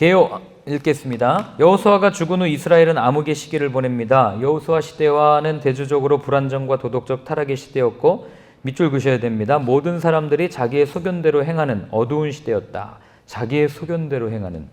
개요 읽겠습니다. 여호수아가 죽은 후 이스라엘은 암흑의 시기를 보냅니다. 여호수아 시대와는 대조적으로 불안정과 도덕적 타락의 시대였고 밑줄 그셔야 됩니다. 모든 사람들이 자기의 소견대로 행하는 어두운 시대였다. 자기의 소견대로 행하는.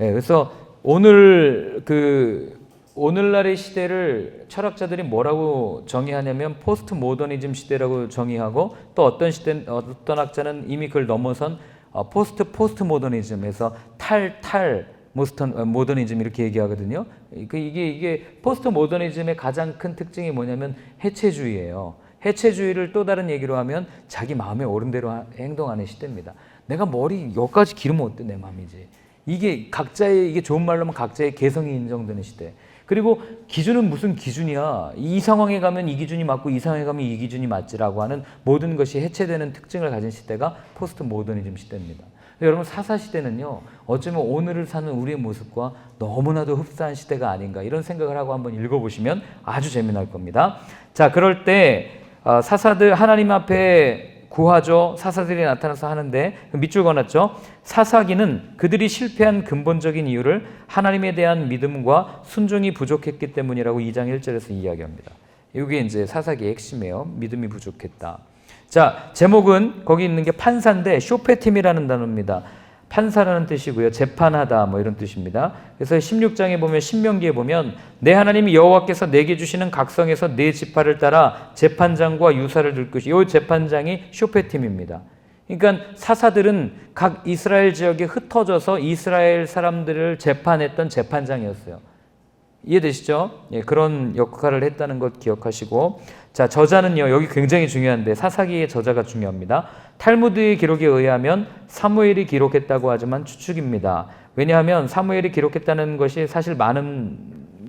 예, 그래서 오늘 그 오늘날의 시대를 철학자들이 뭐라고 정의하냐면 포스트 모더니즘 시대라고 정의하고 또 어떤 시대 어떤 학자는 이미 그걸 넘어선 어, 포스트 포스트 모더니즘에서 탈탈 모스턴 어, 모더니즘 이렇게 얘기하거든요. 그 이게 이게 포스트 모더니즘의 가장 큰 특징이 뭐냐면 해체주의예요. 해체주의를 또 다른 얘기로 하면 자기 마음에 오른 대로 하- 행동하는 시대입니다. 내가 머리 여기까지 기르면 어때 내 마음이지. 이게 각자의 이게 좋은 말로 하면 각자의 개성이 인정되는 시대. 그리고 기준은 무슨 기준이야? 이 상황에 가면 이 기준이 맞고 이 상황에 가면 이 기준이 맞지라고 하는 모든 것이 해체되는 특징을 가진 시대가 포스트 모더니즘 시대입니다. 여러분 사사 시대는요 어쩌면 오늘을 사는 우리의 모습과 너무나도 흡사한 시대가 아닌가 이런 생각을 하고 한번 읽어보시면 아주 재미날 겁니다. 자 그럴 때 어, 사사들 하나님 앞에 구하죠. 사사들이 나타나서 하는데 밑줄 그어놨죠. 사사기는 그들이 실패한 근본적인 이유를 하나님에 대한 믿음과 순종이 부족했기 때문이라고 2장 1절에서 이야기합니다. 이게 이제 사사기의 핵심이에요. 믿음이 부족했다. 자, 제목은 거기 있는 게 판사인데 쇼페팀이라는 단어입니다. 판사라는 뜻이고요. 재판하다 뭐 이런 뜻입니다. 그래서 16장에 보면 신명기에 보면 내 하나님 여호와께서 내게 주시는 각성에서 내 지파를 따라 재판장과 유사를 둘 것이 이 재판장이 쇼페팀입니다. 그러니까 사사들은 각 이스라엘 지역에 흩어져서 이스라엘 사람들을 재판했던 재판장이었어요. 이해되시죠? 예, 그런 역할을 했다는 것 기억하시고 자 저자는요 여기 굉장히 중요한데 사사기의 저자가 중요합니다. 탈무드의 기록에 의하면 사무엘이 기록했다고 하지만 추측입니다. 왜냐하면 사무엘이 기록했다는 것이 사실 많은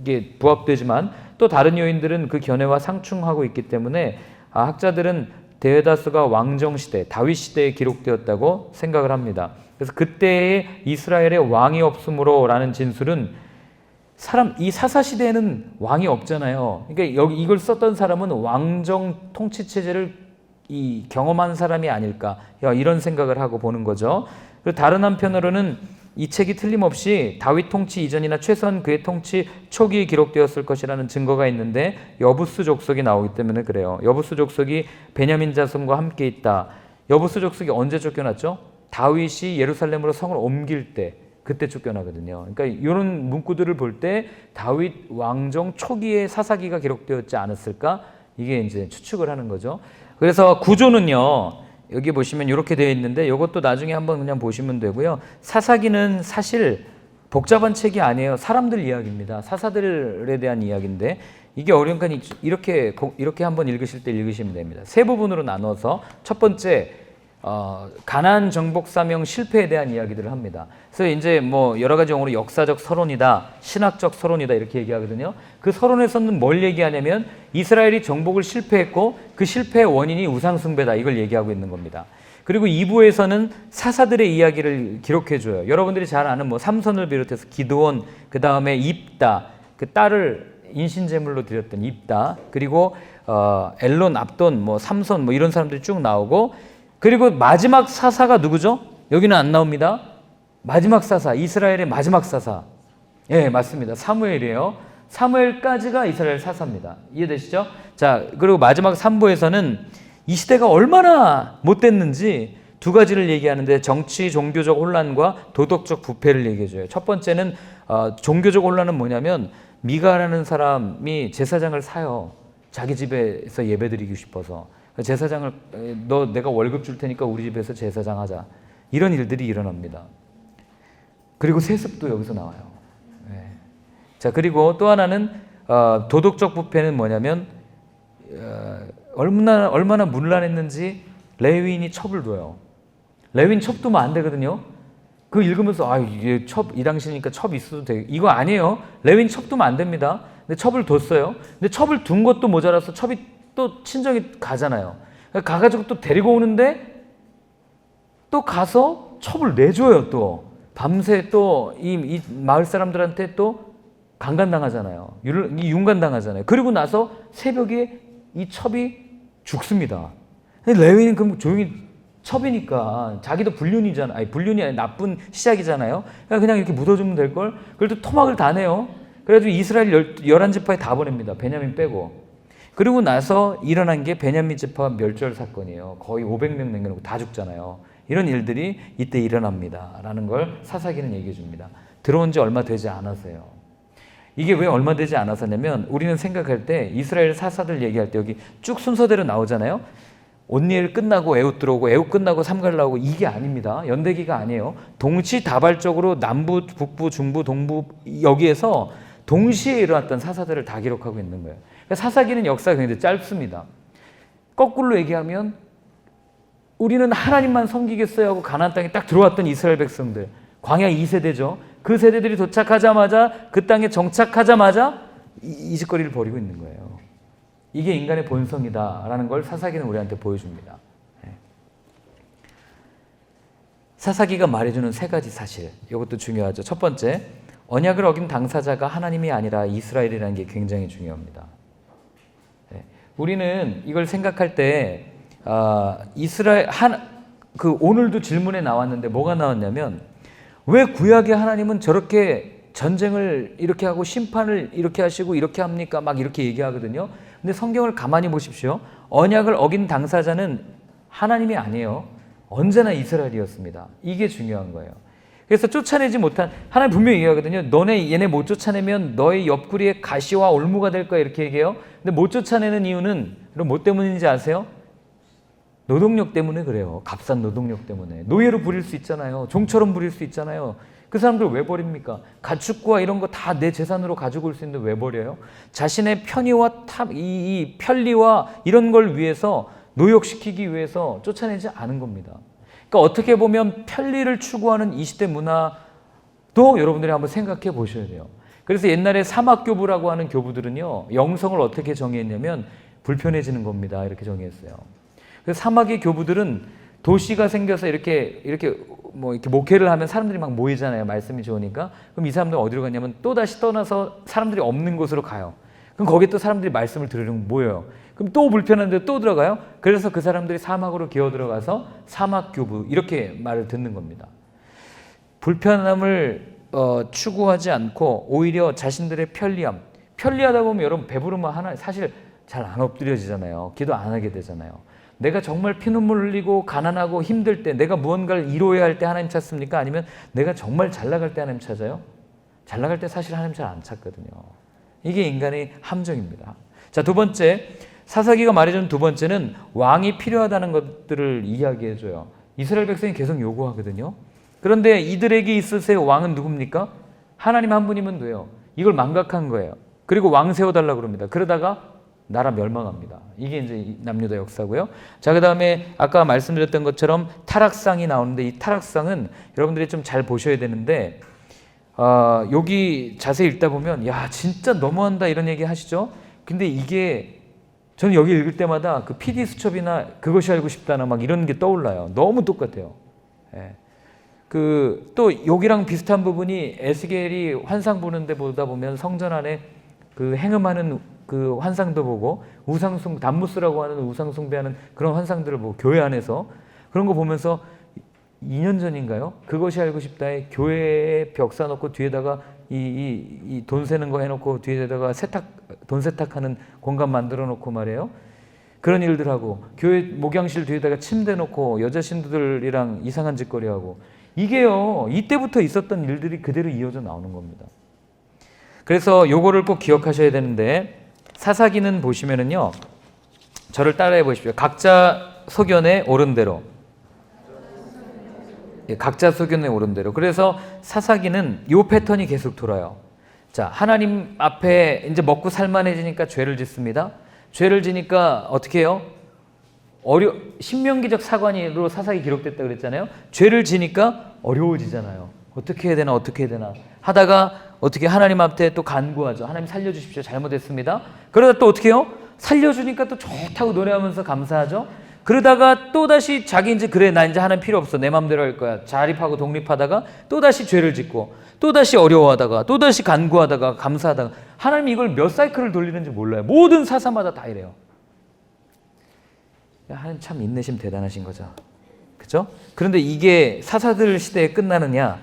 게 부합되지만 또 다른 요인들은 그 견해와 상충하고 있기 때문에 아, 학자들은 대다수가 왕정 시대 다윗 시대에 기록되었다고 생각을 합니다. 그래서 그때의 이스라엘의 왕이 없으므로라는 진술은 사람 이 사사 시대에는 왕이 없잖아요. 그러니까 여기 이걸 썼던 사람은 왕정 통치 체제를 이 경험한 사람이 아닐까 야, 이런 생각을 하고 보는 거죠. 그리고 다른 한편으로는 이 책이 틀림없이 다윗 통치 이전이나 최소한 그의 통치 초기에 기록되었을 것이라는 증거가 있는데 여부스 족속이 나오기 때문에 그래요. 여부스 족속이 베냐민 자손과 함께 있다. 여부스 족속이 언제 쫓겨났죠? 다윗이 예루살렘으로 성을 옮길 때 그때 쫓겨나거든요. 그러니까 이런 문구들을 볼 때 다윗 왕정 초기에 사사기가 기록되었지 않았을까? 이게 이제 추측을 하는 거죠. 그래서 구조는요. 여기 보시면 이렇게 되어 있는데 이것도 나중에 한번 그냥 보시면 되고요. 사사기는 사실 복잡한 책이 아니에요. 사람들 이야기입니다. 사사들에 대한 이야기인데 이게 어려우니까 이렇게 이렇게 한번 읽으실 때 읽으시면 됩니다. 세 부분으로 나눠서 첫 번째 어, 가난 정복 사명 실패에 대한 이야기들을 합니다. 그래서 이제 뭐 여러 가지 용어로 역사적 서론이다, 신학적 서론이다 이렇게 얘기하거든요. 그 서론에서는 뭘 얘기하냐면 이스라엘이 정복을 실패했고 그 실패의 원인이 우상 숭배다 이걸 얘기하고 있는 겁니다. 그리고 2부에서는 사사들의 이야기를 기록해 줘요. 여러분들이 잘 아는 뭐 삼선을 비롯해서 기드온, 그다음에 입다, 그 딸을 인신 제물로 드렸던 입다, 그리고 어, 엘론, 압돈, 뭐 삼선 뭐 이런 사람들이 쭉 나오고 그리고 마지막 사사가 누구죠? 여기는 안 나옵니다. 마지막 사사, 이스라엘의 마지막 사사. 예, 맞습니다. 사무엘이에요. 사무엘까지가 이스라엘 사사입니다. 이해되시죠? 자, 그리고 마지막 3부에서는 이 시대가 얼마나 못됐는지 두 가지를 얘기하는데 정치, 종교적 혼란과 도덕적 부패를 얘기해줘요. 첫 번째는 어, 종교적 혼란은 뭐냐면 미가라는 사람이 제사장을 사요. 자기 집에서 예배드리고 싶어서. 제사장을 너 내가 월급 줄 테니까 우리 집에서 제사장 하자 이런 일들이 일어납니다. 그리고 세습도 여기서 나와요. 네. 자 그리고 또 하나는 어, 도덕적 부패는 뭐냐면 어, 얼마나 얼마나 문란했는지 레위인이 첩을 둬요. 레위인 첩 두면 안 되거든요. 그 읽으면서 아 이게 첩이 당시니까 첩 있어도 돼 이거 아니에요. 레위인 첩 두면 안 됩니다. 근데 첩을 뒀어요. 근데 첩을 둔 것도 모자라서 첩이 또 친정이 가잖아요. 가가지고 또 데리고 오는데 또 가서 첩을 내줘요 또 밤새 또 이 마을 사람들한테 또 강간당하잖아요. 윤간당하잖아요. 그리고 나서 새벽에 이 첩이 죽습니다. 레위는 그럼 조용히 첩이니까 자기도 불륜이잖아. 아니 불륜이 아니 나쁜 시작이잖아요. 그냥, 그냥 이렇게 묻어주면 될 걸. 그래도 토막을 다 내요. 그래가지고 이스라엘 열, 열한 지파에 다 보냅니다. 베냐민 빼고. 그리고 나서 일어난 게 베냐민 지파 멸절 사건이에요. 거의 500명 남겨놓고 다 죽잖아요. 이런 일들이 이때 일어납니다. 라는 걸 사사기는 얘기해 줍니다. 들어온 지 얼마 되지 않아서요. 이게 왜 얼마 되지 않아서냐면 우리는 생각할 때 이스라엘 사사들 얘기할 때 여기 쭉 순서대로 나오잖아요. 온니엘 끝나고 에웃 들어오고 에웃 끝나고 삼갈 나오고 이게 아닙니다. 연대기가 아니에요. 동시다발적으로 남부, 북부, 중부, 동부 여기에서 동시에 일어났던 사사들을 다 기록하고 있는 거예요. 그러니까 사사기는 역사가 굉장히 짧습니다. 거꾸로 얘기하면 우리는 하나님만 섬기겠어요 하고 가나안 땅에 딱 들어왔던 이스라엘 백성들 광야 2세대죠. 그 세대들이 도착하자마자 그 땅에 정착하자마자 이- 이짓거리를 벌이고 있는 거예요. 이게 인간의 본성이다라는 걸 사사기는 우리한테 보여줍니다. 네. 사사기가 말해주는 세 가지 사실. 이것도 중요하죠. 첫 번째, 언약을 어긴 당사자가 하나님이 아니라 이스라엘이라는 게 굉장히 중요합니다. 네. 우리는 이걸 생각할 때 아, 이스라엘 한그 오늘도 질문에 나왔는데 뭐가 나왔냐면 왜 구약의 하나님은 저렇게 전쟁을 이렇게 하고 심판을 이렇게 하시고 이렇게 합니까? 막 이렇게 얘기하거든요. 근데 성경을 가만히 보십시오. 언약을 어긴 당사자는 하나님이 아니에요. 언제나 이스라엘이었습니다. 이게 중요한 거예요. 그래서 쫓아내지 못한 하나님 분명히 얘기하거든요. 너네 얘네 못 쫓아내면 너의 옆구리에 가시와 올무가 될 거야 이렇게 얘기해요. 근데 못 쫓아내는 이유는 그럼 뭐 때문인지 아세요? 노동력 때문에 그래요. 값싼 노동력 때문에. 노예로 부릴 수 있잖아요. 종처럼 부릴 수 있잖아요. 그 사람들 왜 버립니까? 가축과 이런 거 다 내 재산으로 가지고 올 수 있는데 왜 버려요? 자신의 편의와 탑, 이, 이 편리와 이런 걸 위해서 노역시키기 위해서 쫓아내지 않은 겁니다. 그러니까 어떻게 보면 편리를 추구하는 이 시대 문화도 여러분들이 한번 생각해 보셔야 돼요. 그래서 옛날에 사막교부라고 하는 교부들은요, 영성을 어떻게 정의했냐면 불편해지는 겁니다. 이렇게 정의했어요. 그래서 사막의 교부들은 도시가 생겨서 이렇게 이렇게 뭐 이렇게 목회를 하면 사람들이 막 모이잖아요. 말씀이 좋으니까. 그럼 이 사람들 어디로 가냐면 또 다시 떠나서 사람들이 없는 곳으로 가요. 그럼 거기 또 사람들이 말씀을 들으려고 모여요. 그럼 또 불편한데 또 들어가요. 그래서 그 사람들이 사막으로 기어 들어가서 사막 교부 이렇게 말을 듣는 겁니다. 불편함을 어, 추구하지 않고 오히려 자신들의 편리함. 편리하다 보면 여러분 배부르면 하나 사실 잘 안 엎드려지잖아요. 기도 안 하게 되잖아요. 내가 정말 피눈물 흘리고 가난하고 힘들 때 내가 무언가를 이루어야 할 때 하나님 찾습니까? 아니면 내가 정말 잘 나갈 때 하나님 찾아요? 잘 나갈 때 사실 하나님 잘 안 찾거든요. 이게 인간의 함정입니다. 자, 두 번째. 사사기가 말해주는 두 번째는 왕이 필요하다는 것들을 이야기해 줘요. 이스라엘 백성이 계속 요구하거든요. 그런데 이들에게 있으세 왕은 누굽니까? 하나님 한 분이면 돼요. 이걸 망각한 거예요. 그리고 왕 세워달라 그럽니다. 그러다가 나라 멸망합니다. 이게 이제 남유다 역사고요. 자, 그 다음에 아까 말씀드렸던 것처럼 타락상이 나오는데 이 타락상은 여러분들이 좀 잘 보셔야 되는데, 아, 여기 자세히 읽다 보면, 야, 진짜 너무한다 이런 얘기 하시죠? 근데 이게 저는 여기 읽을 때마다 그 PD 수첩이나 그것이 알고 싶다나 막 이런 게 떠올라요. 너무 똑같아요. 예. 그또 여기랑 비슷한 부분이 에스겔이 환상 보는데 보다 보면 성전 안에 그 행음하는 그 환상도 보고 우상숭 담무스라고 하는 우상숭배하는 그런 환상들을 보고 교회 안에서 그런 거 보면서 2년 전인가요? 그것이 알고 싶다에 교회에 벽 쌓아놓고 뒤에다가 이 이돈 세는 거 해놓고 뒤에다가 세탁 돈 세탁하는 공간 만들어 놓고 말이에요. 그런 일들 하고 교회 목양실 뒤에다가 침대 놓고 여자 신부들이랑 이상한 짓거리 하고 이게요 이때부터 있었던 일들이 그대로 이어져 나오는 겁니다. 그래서 요거를 꼭 기억하셔야 되는데 사사기는 보시면은요 저를 따라해 보십시오. 각자 소견에 옳은 대로 예, 각자 소견에 옳은 대로. 그래서 사사기는 요 패턴이 계속 돌아요. 자, 하나님 앞에 이제 먹고 살만해지니까 죄를 짓습니다. 죄를 지니까 어떻게 해요? 어려 신명기적 사관으로 사사기 기록됐다 그랬잖아요. 죄를 지니까 어려워지잖아요. 어떻게 해야 되나 어떻게 해야 되나 하다가 어떻게 하나님 앞에 또 간구하죠. 하나님 살려주십시오. 잘못했습니다. 그러다 또 어떻게 해요? 살려주니까 또 좋다고 노래하면서 감사하죠. 그러다가 또 다시 자기 이제 그래 나 이제 하나님 필요 없어 내 마음대로 할 거야 자립하고 독립하다가 또 다시 죄를 짓고 또 다시 어려워하다가 또 다시 간구하다가 감사하다가 하나님 이걸 몇 사이클을 돌리는지 몰라요 모든 사사마다 다 이래요 야, 하나님 참 인내심 대단하신 거죠 그렇죠? 그런데 이게 사사들 시대에 끝나느냐?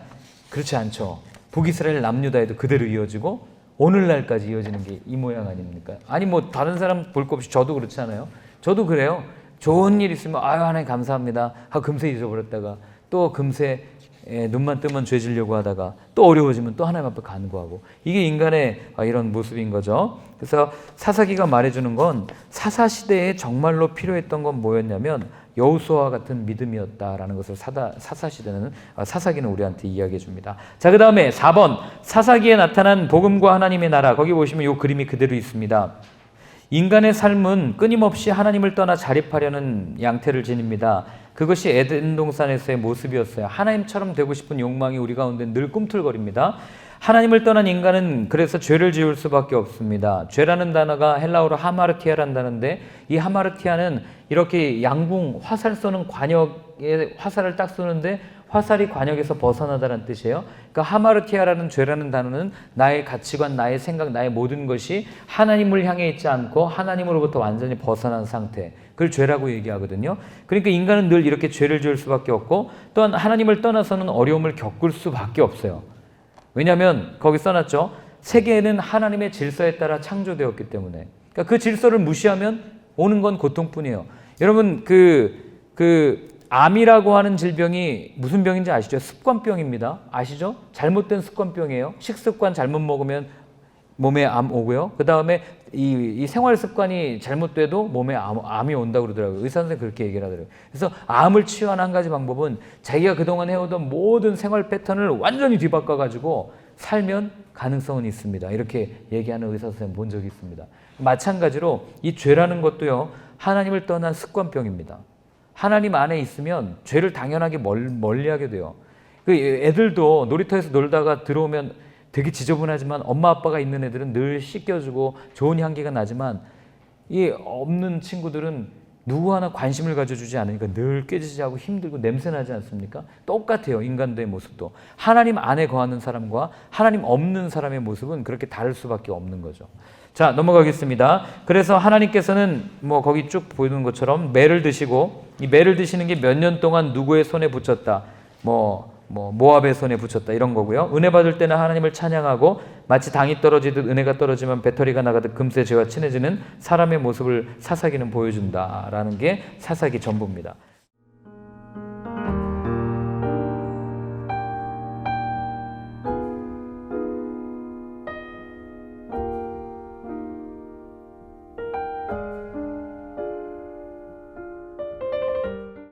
그렇지 않죠. 북이스라엘 남유다에도 그대로 이어지고 오늘날까지 이어지는 게 이 모양 아닙니까? 아니 뭐 다른 사람 볼 것 없이 저도 그렇잖아요. 저도 그래요. 좋은 일 있으면 아유 하나님 감사합니다. 하고 금세 잊어버렸다가 또 금세 예, 눈만 뜨면 죄 지려고 하다가 또 어려워지면 또 하나님 앞에 간구하고 이게 인간의 아, 이런 모습인 거죠. 그래서 사사기가 말해주는 건 사사 시대에 정말로 필요했던 건 뭐였냐면 여우수와 같은 믿음이었다라는 것을 사다, 사사 시대는 아, 사사기는 우리한테 이야기해 줍니다. 자, 그 다음에 4번 사사기에 나타난 복음과 하나님의 나라 거기 보시면 이 그림이 그대로 있습니다. 인간의 삶은 끊임없이 하나님을 떠나 자립하려는 양태를 지닙니다. 그것이 에덴 동산에서의 모습이었어요. 하나님처럼 되고 싶은 욕망이 우리 가운데 늘 꿈틀거립니다. 하나님을 떠난 인간은 그래서 죄를 지을 수밖에 없습니다. 죄라는 단어가 헬라어로 하마르티아라는 단어인데 이 하마르티아는 이렇게 양궁 화살 쏘는 관역에 화살을 딱 쏘는데 화살이 관역에서 벗어나다는 뜻이에요. 그러니까 하마르티아라는 죄라는 단어는 나의 가치관, 나의 생각, 나의 모든 것이 하나님을 향해 있지 않고 하나님으로부터 완전히 벗어난 상태. 그걸 죄라고 얘기하거든요. 그러니까 인간은 늘 이렇게 죄를 지을 수밖에 없고 또한 하나님을 떠나서는 어려움을 겪을 수밖에 없어요. 왜냐하면 거기 써놨죠. 세계는 하나님의 질서에 따라 창조되었기 때문에. 그러니까 그 질서를 무시하면 오는 건 고통뿐이에요. 여러분 그그 암이라고 하는 질병이 무슨 병인지 아시죠? 습관병입니다. 아시죠? 잘못된 습관병이에요. 식습관 잘못 먹으면 몸에 암 오고요. 그 다음에 이, 이 생활 습관이 잘못돼도 몸에 암, 암이 온다고 그러더라고요. 의사 선생님 그렇게 얘기를 하더라고요. 그래서 암을 치유하는 한 가지 방법은 자기가 그동안 해오던 모든 생활 패턴을 완전히 뒤바꿔 가지고 살면 가능성은 있습니다. 이렇게 얘기하는 의사 선생님 본 적이 있습니다. 마찬가지로 이 죄라는 것도요, 하나님을 떠난 습관병입니다. 하나님 안에 있으면 죄를 당연하게 멀, 멀리하게 돼요. 그 애들도 놀이터에서 놀다가 들어오면 되게 지저분하지만 엄마 아빠가 있는 애들은 늘 씻겨주고 좋은 향기가 나지만 이 없는 친구들은 누구 하나 관심을 가져주지 않으니까 늘 깨지지하고 힘들고 냄새 나지 않습니까? 똑같아요 인간들의 모습도 하나님 안에 거하는 사람과 하나님 없는 사람의 모습은 그렇게 다를 수밖에 없는 거죠. 자 넘어가겠습니다. 그래서 하나님께서는 뭐 거기 쭉 보이는 것처럼 매를 드시고 이 매를 드시는 게 몇 년 동안 누구의 손에 붙였다. 뭐, 뭐 모압의 손에 붙였다 이런 거고요. 은혜 받을 때는 하나님을 찬양하고 마치 당이 떨어지듯 은혜가 떨어지면 배터리가 나가듯 금세 죄와 친해지는 사람의 모습을 사사기는 보여준다라는 게 사사기 전부입니다.